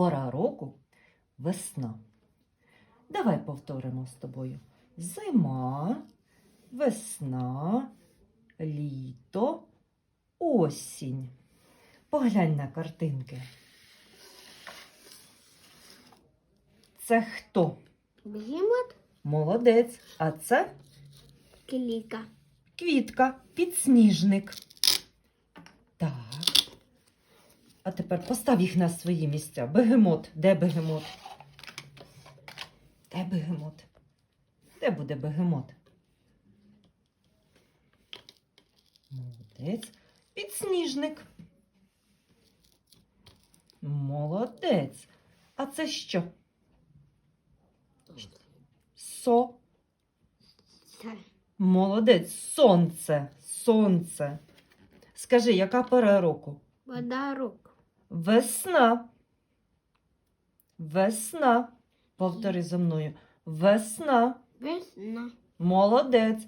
Пора року весна. Давай повторимо з тобою. Зима, весна, літо, осінь. Поглянь на картинки. Це хто? Бігемот, Молодець. А це кліка. квітка, підсніжник. Так. А тепер постав їх на свої місця. Бегемот. Де бегемот? Де бегемот? Де буде бегемот? Молодець. Підсніжник. Молодець. А це що? Со. Молодець, сонце, сонце. Скажи, яка пора року? подарок. Весна. Весна. Повтори за мною. Весна. Весна. Молодець.